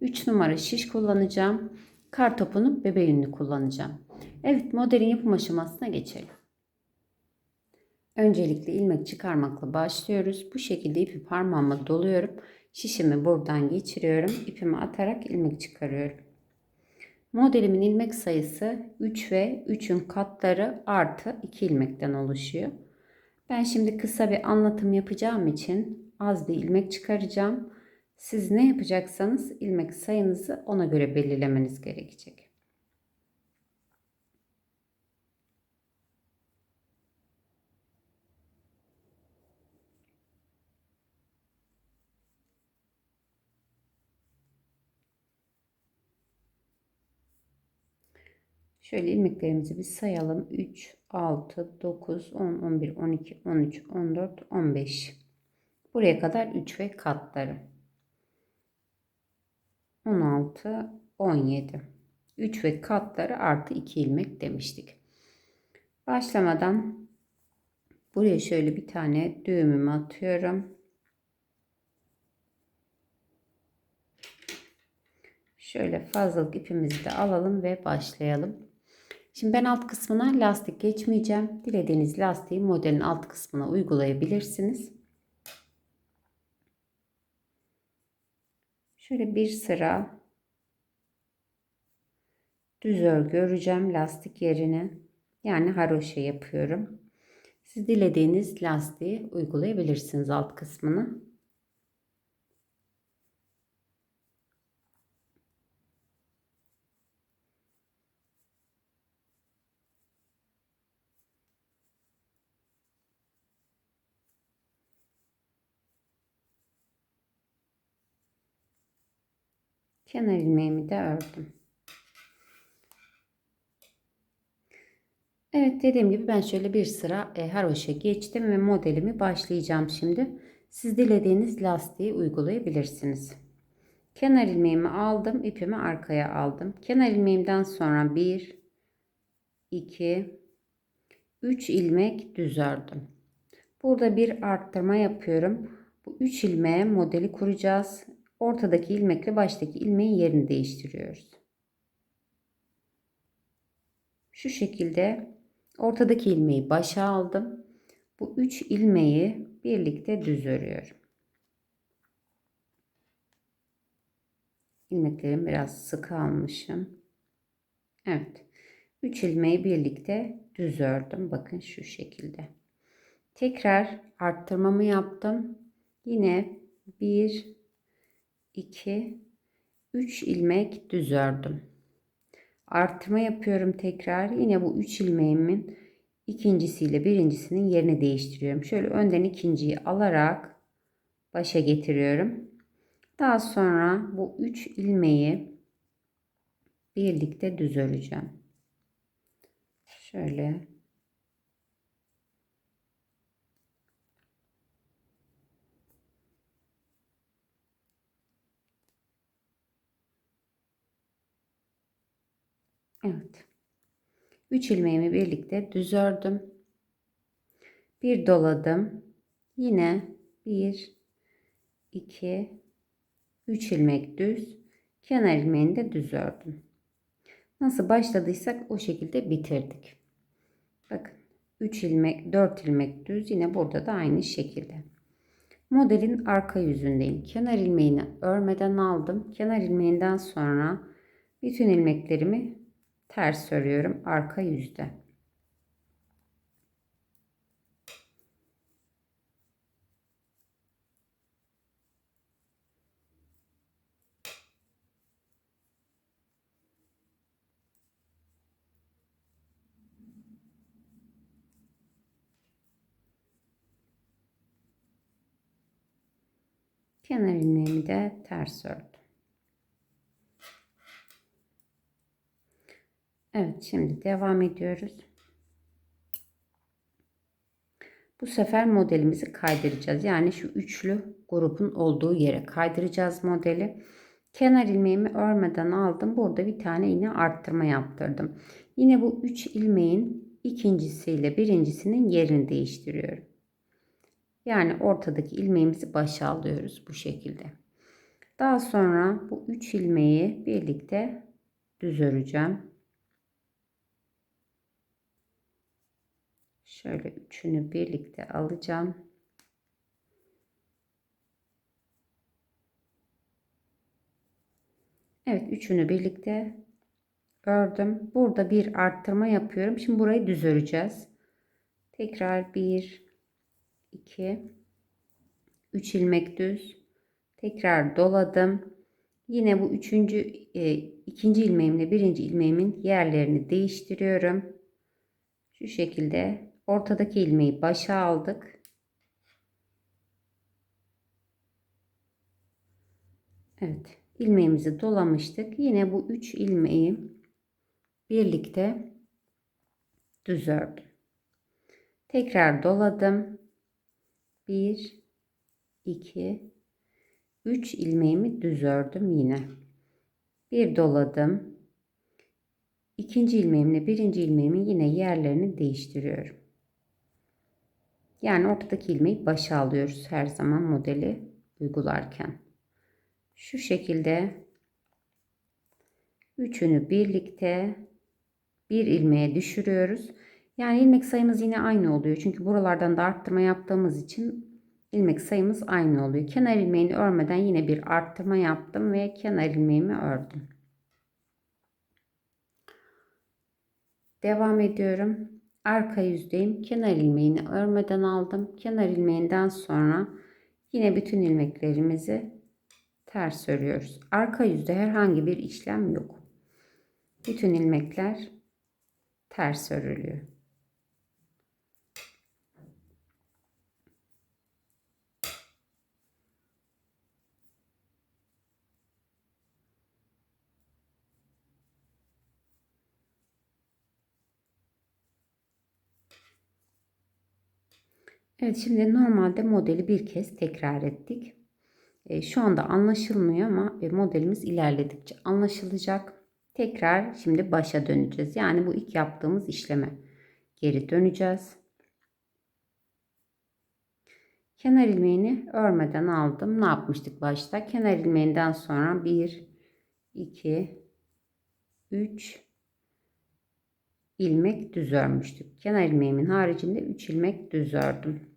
3 numara şiş kullanacağım. Kar topunu bebe yünlü kullanacağım. Evet modelin yapım aşamasına geçelim. Öncelikle ilmek çıkarmakla başlıyoruz. Bu şekilde ipi parmağıma doluyorum. Şişimi buradan geçiriyorum. İpimi atarak ilmek çıkarıyorum. Modelimin ilmek sayısı 3 ve 3'ün katları artı 2 ilmekten oluşuyor. Ben şimdi kısa bir anlatım yapacağım için az bir ilmek çıkaracağım. Siz ne yapacaksanız ilmek sayınızı ona göre belirlemeniz gerekecek. Şöyle ilmeklerimizi bir sayalım. 3, 6, 9, 10, 11, 12, 13, 14, 15. Buraya kadar 3 ve katları. 16, 17. 3 ve katları artı 2 ilmek demiştik. Başlamadan buraya şöyle bir tane düğümümü atıyorum. Şöyle fazlalık ipimizi de alalım ve başlayalım. Şimdi ben alt kısmına lastik geçmeyeceğim. Dilediğiniz lastiği modelin alt kısmına uygulayabilirsiniz. Şöyle bir sıra düz örgü öreceğim lastik yerine. Yani haroşa yapıyorum. Siz dilediğiniz lastiği uygulayabilirsiniz alt kısmını. Kenar ilmeğimi de ördüm. Evet dediğim gibi ben şöyle bir sıra e, haroşa geçtim ve modelimi başlayacağım şimdi. Siz dilediğiniz lastiği uygulayabilirsiniz. Kenar ilmeğimi aldım, ipimi arkaya aldım. Kenar ilmeğimden sonra 1 2 3 ilmek düz ördüm. Burada bir arttırma yapıyorum. Bu 3 ilmeğe modeli kuracağız. Ortadaki ilmekle baştaki ilmeğin yerini değiştiriyoruz. Şu şekilde ortadaki ilmeği başa aldım. Bu üç ilmeği birlikte düz örüyorum. İlmeklerim biraz sıkı almışım. Evet. 3 ilmeği birlikte düz ördüm. Bakın şu şekilde. Tekrar arttırmamı yaptım. Yine 1 2 3 ilmek düz ördüm. Artırma yapıyorum tekrar. Yine bu 3 ilmeğimin ikincisiyle birincisinin yerini değiştiriyorum. Şöyle önden ikinciyi alarak başa getiriyorum. Daha sonra bu 3 ilmeği birlikte düz öreceğim. Şöyle Evet. 3 ilmeğimi birlikte düz ördüm. Bir doladım. Yine 1 2 3 ilmek düz. Kenar ilmeğini de düz ördüm. Nasıl başladıysak o şekilde bitirdik. Bakın 3 ilmek 4 ilmek düz yine burada da aynı şekilde. Modelin arka yüzündeyim. Kenar ilmeğini örmeden aldım. Kenar ilmeğinden sonra bütün ilmeklerimi ters örüyorum arka yüzde. Kenar ilmeğimi de ters ördüm. Evet şimdi devam ediyoruz. Bu sefer modelimizi kaydıracağız. Yani şu üçlü grubun olduğu yere kaydıracağız modeli. Kenar ilmeğimi örmeden aldım. Burada bir tane yine arttırma yaptırdım. Yine bu üç ilmeğin ikincisiyle birincisinin yerini değiştiriyorum. Yani ortadaki ilmeğimizi başa alıyoruz bu şekilde. Daha sonra bu üç ilmeği birlikte düz öreceğim. Şöyle üçünü birlikte alacağım. Evet üçünü birlikte ördüm. Burada bir arttırma yapıyorum. Şimdi burayı düz öreceğiz. Tekrar 1 2 3 ilmek düz. Tekrar doladım. Yine bu üçüncü e, ikinci ilmeğimle birinci ilmeğimin yerlerini değiştiriyorum. Şu şekilde ortadaki ilmeği başa aldık. Evet ilmeğimizi dolamıştık. Yine bu üç ilmeği birlikte düz ördüm. Tekrar doladım. 1 2 3 ilmeğimi düz ördüm yine. Bir doladım. İkinci ilmeğimle birinci ilmeğimin yine yerlerini değiştiriyorum. Yani ortadaki ilmeği başa alıyoruz her zaman modeli uygularken. Şu şekilde üçünü birlikte bir ilmeğe düşürüyoruz. Yani ilmek sayımız yine aynı oluyor. Çünkü buralardan da arttırma yaptığımız için ilmek sayımız aynı oluyor. Kenar ilmeğini örmeden yine bir arttırma yaptım ve kenar ilmeğimi ördüm. Devam ediyorum. Arka yüzdeyim. Kenar ilmeğini örmeden aldım. Kenar ilmeğinden sonra yine bütün ilmeklerimizi ters örüyoruz. Arka yüzde herhangi bir işlem yok. Bütün ilmekler ters örülüyor. Evet şimdi normalde modeli bir kez tekrar ettik. E, şu anda anlaşılmıyor ama e, modelimiz ilerledikçe anlaşılacak. Tekrar şimdi başa döneceğiz. Yani bu ilk yaptığımız işleme geri döneceğiz. Kenar ilmeğini örmeden aldım. Ne yapmıştık başta? Kenar ilmeğinden sonra 1, 2, 3 ilmek düz örmüştük. Kenar ilmeğimin haricinde 3 ilmek düz ördüm.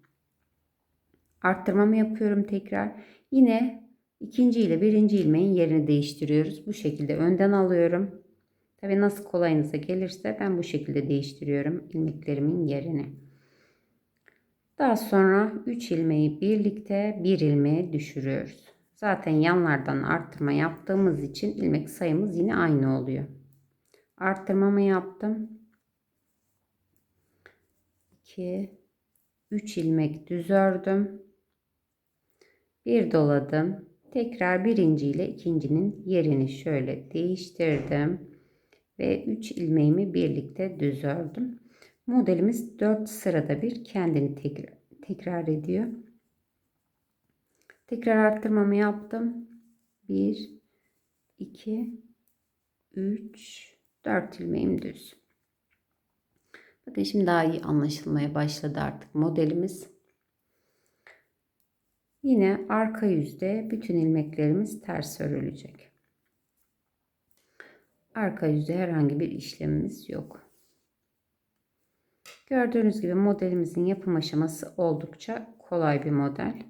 Arttırmamı yapıyorum tekrar. Yine ikinci ile birinci ilmeğin yerini değiştiriyoruz. Bu şekilde önden alıyorum. Tabi nasıl kolayınıza gelirse ben bu şekilde değiştiriyorum ilmeklerimin yerini. Daha sonra 3 ilmeği birlikte bir ilmeğe düşürüyoruz. Zaten yanlardan arttırma yaptığımız için ilmek sayımız yine aynı oluyor. Arttırmamı yaptım. 2 3 ilmek düz ördüm. Bir doladım. Tekrar birinci ile ikincinin yerini şöyle değiştirdim. Ve 3 ilmeğimi birlikte düz ördüm. Modelimiz 4 sırada bir kendini tekrar, tekrar ediyor. Tekrar arttırmamı yaptım. 1 2 3 4 ilmeğim düz. Bakın şimdi daha iyi anlaşılmaya başladı artık modelimiz. Yine arka yüzde bütün ilmeklerimiz ters örülecek. Arka yüzde herhangi bir işlemimiz yok. Gördüğünüz gibi modelimizin yapım aşaması oldukça kolay bir model.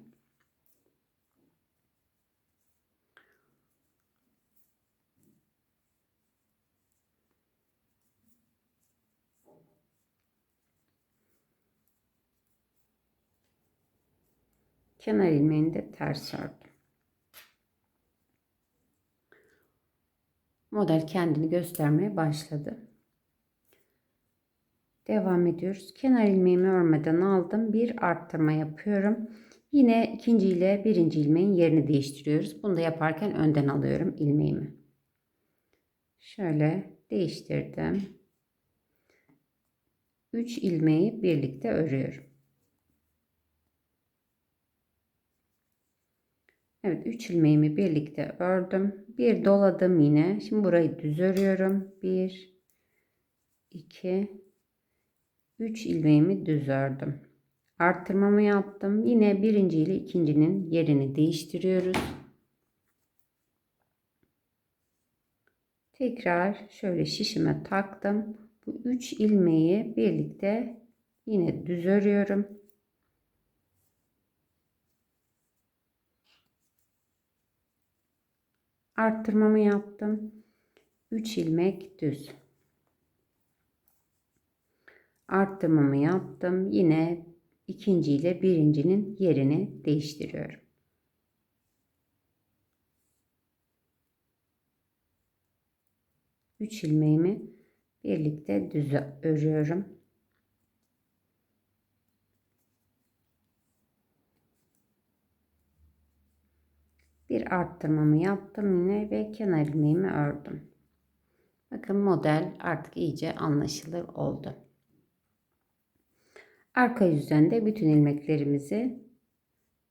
Kenar ilmeğini de ters ördüm. Model kendini göstermeye başladı. Devam ediyoruz. Kenar ilmeğimi örmeden aldım. Bir arttırma yapıyorum. Yine ikinci ile birinci ilmeğin yerini değiştiriyoruz. Bunu da yaparken önden alıyorum ilmeğimi. Şöyle değiştirdim. 3 ilmeği birlikte örüyorum. Evet 3 ilmeğimi birlikte ördüm. Bir doladım yine. Şimdi burayı düz örüyorum. 1 2 3 ilmeğimi düz ördüm. Arttırmamı yaptım. Yine birinci ile ikincinin yerini değiştiriyoruz. Tekrar şöyle şişime taktım. Bu 3 ilmeği birlikte yine düz örüyorum. Arttırmamı yaptım. 3 ilmek düz. Arttırmamı yaptım. Yine ikinci ile birincinin yerini değiştiriyorum. Üç ilmeğimi birlikte düz örüyorum. Bir arttırmamı yaptım yine ve kenar ilmeğimi ördüm. Bakın model artık iyice anlaşılır oldu. Arka yüzden de bütün ilmeklerimizi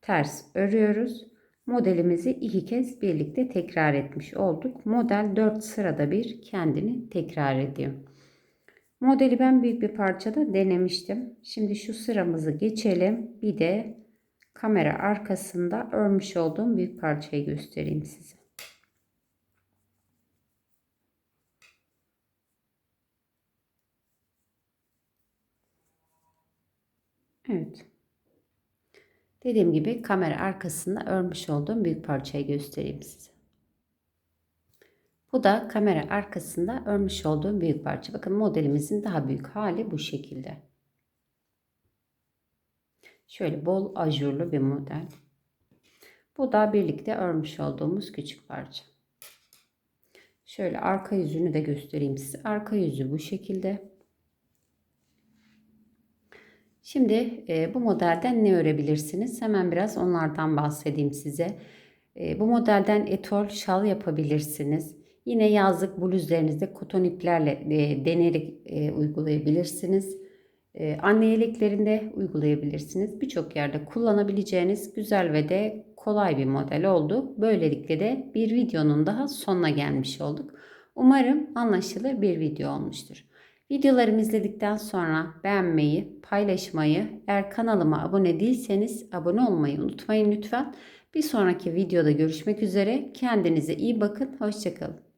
ters örüyoruz. Modelimizi iki kez birlikte tekrar etmiş olduk. Model 4 sırada bir kendini tekrar ediyor. Modeli ben büyük bir parçada denemiştim. Şimdi şu sıramızı geçelim. Bir de kamera arkasında örmüş olduğum büyük parçayı göstereyim size. Evet. Dediğim gibi kamera arkasında örmüş olduğum büyük parçayı göstereyim size. Bu da kamera arkasında örmüş olduğum büyük parça. Bakın modelimizin daha büyük hali bu şekilde. Şöyle bol ajurlu bir model. Bu da birlikte örmüş olduğumuz küçük parça. Şöyle arka yüzünü de göstereyim size. Arka yüzü bu şekilde. Şimdi e, bu modelden ne örebilirsiniz? Hemen biraz onlardan bahsedeyim size. E, bu modelden etol şal yapabilirsiniz. Yine yazlık bluzlarınızda koton iplerle e, denerek e, uygulayabilirsiniz. E, anne yeleklerinde uygulayabilirsiniz. Birçok yerde kullanabileceğiniz güzel ve de kolay bir model oldu. Böylelikle de bir videonun daha sonuna gelmiş olduk. Umarım anlaşılır bir video olmuştur. Videolarımı izledikten sonra beğenmeyi, paylaşmayı, eğer kanalıma abone değilseniz abone olmayı unutmayın lütfen. Bir sonraki videoda görüşmek üzere. Kendinize iyi bakın. Hoşçakalın.